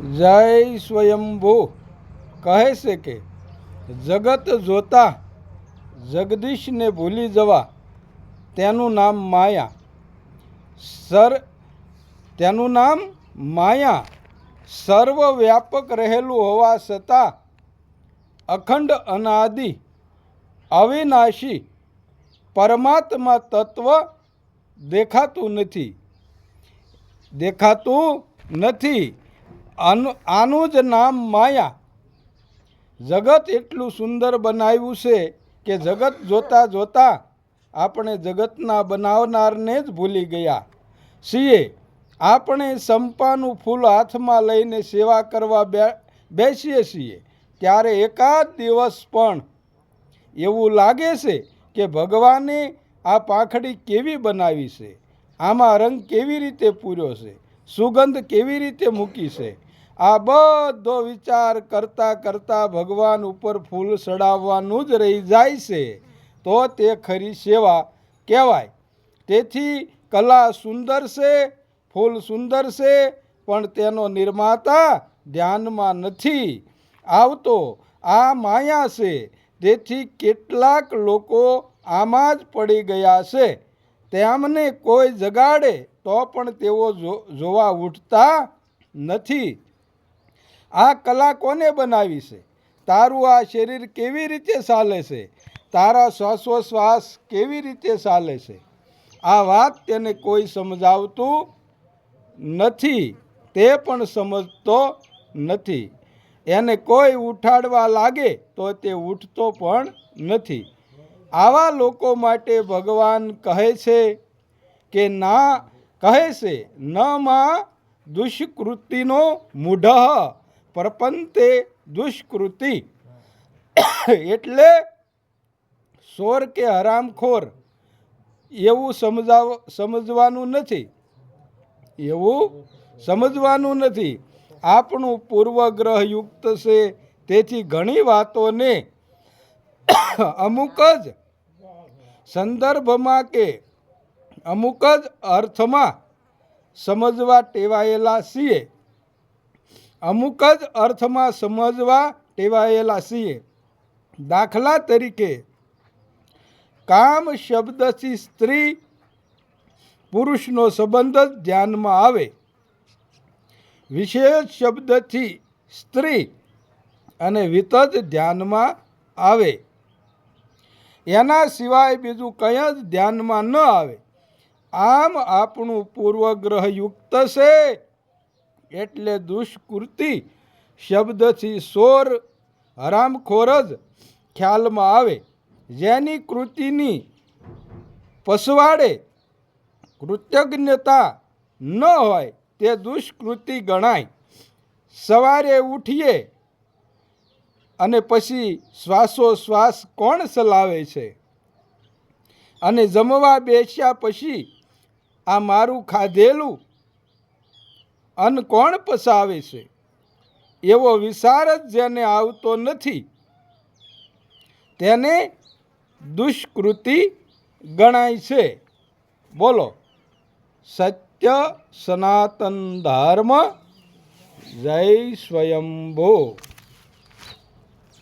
જય સ્વયંભૂ. કહે છે કે, જગત જોતા જગદીશને ભૂલી જવા તેનું નામ માયા. સર, તેનું નામ માયા. સર્વવ્યાપક રહેલું હોવા છતાં અખંડ અનાદિ, અવિનાશી પરમાત્મા તત્વ દેખાતું નથી. દેખાતું નથી. આનું આનું જ નામ માયા. જગત એટલું સુંદર બનાવ્યું છે કે જગત જોતા જોતા આપણે જગતના બનાવનારને જ ભૂલી ગયા. છીએ આપણે સંપાનું ફૂલ હાથમાં લઈને સેવા કરવા બેસીએ છીએ. ત્યારે એકાદ દિવસ પણ એવું લાગે છે કે ભગવાને આ પાંખડી કેવી બનાવી છે? આમાં રંગ કેવી રીતે પૂર્યો છે? સુગંધ કેવી રીતે મૂકી છે? આ બધો વિચાર કરતાં કરતાં ભગવાન ઉપર ફૂલ ચડાવવાનું જ રહી જાય છે. તો તે ખરી સેવા કહેવાય. તેથી કલા સુંદર છે, ફૂલ સુંદર છે, પણ તેનો નિર્માતા ધ્યાનમાં નથી આવતો. આ માયા છે. તેથી કેટલાક લોકો આમાં જ પડી ગયા છે. તેમને કોઈ જગાડે તો પણ તેઓ જોવા ઉઠતા નથી. આ કલા કોને બનાવી છે? તારું આ શરીર કેવી રીતે ચાલે છે? તારા શ્વાસોશ્વાસ કેવી રીતે ચાલે છે? આ વાત તેને કોઈ સમજાવતું નથી, તે પણ સમજતો નથી. એને કોઈ ઉઠાડવા લાગે તો તે ઉઠતો પણ નથી. આવા લોકો માટે ભગવાન કહે છે કે ના, કહે છે, ન માં દુષ્કૃતિનો મૂઢ પ્રપંતે દુષ્કૃતિ. એટલે સોર કે હરામખોર એવું સમજાવ, સમજવાનું નથી. એવું સમજવાનું નથી. આપણું પૂર્વગ્રહ યુક્ત છે. તેથી ઘણી વાતોને અમુક જ સંદર્ભમાં કે અમુક જ અર્થમાં સમજવા ટેવાયેલા છીએ. અમુક જ અર્થમાં સમજવા ટેવાયેલા છીએ. દાખલા તરીકે, કામ શબ્દથી સ્ત્રી પુરુષનો સંબંધ જ ધ્યાનમાં આવે. વિશેષ શબ્દથી સ્ત્રી અને વિત જ ધ્યાનમાં આવે. એના સિવાય બીજું કંઈ જ ધ્યાનમાં ન આવે. આમ આપણું પૂર્વગ્રહયુક્ત છે. એટલે દુષ્કૃતિ શબ્દથી સોર હરામખોર જ ખ્યાલમાં આવે. જેની કૃતિની પસવાડે કૃતજ્ઞતા ન હોય તે દુષ્કૃતિ ગણાય. સવારે ઉઠીએ અને પછી શ્વાસોશ્વાસ કોણ ચલાવે છે? અને જમવા બેસ્યા પછી આ મારું ખાધેલું અન્ન કોણ પસાવે છે? એવો વિચાર જ જેને આવતો નથી. તેને દુષ્કૃતિ ગણાય છે. બોલો. સત્ય સનાતન ધર્મ જય સ્વયંભો.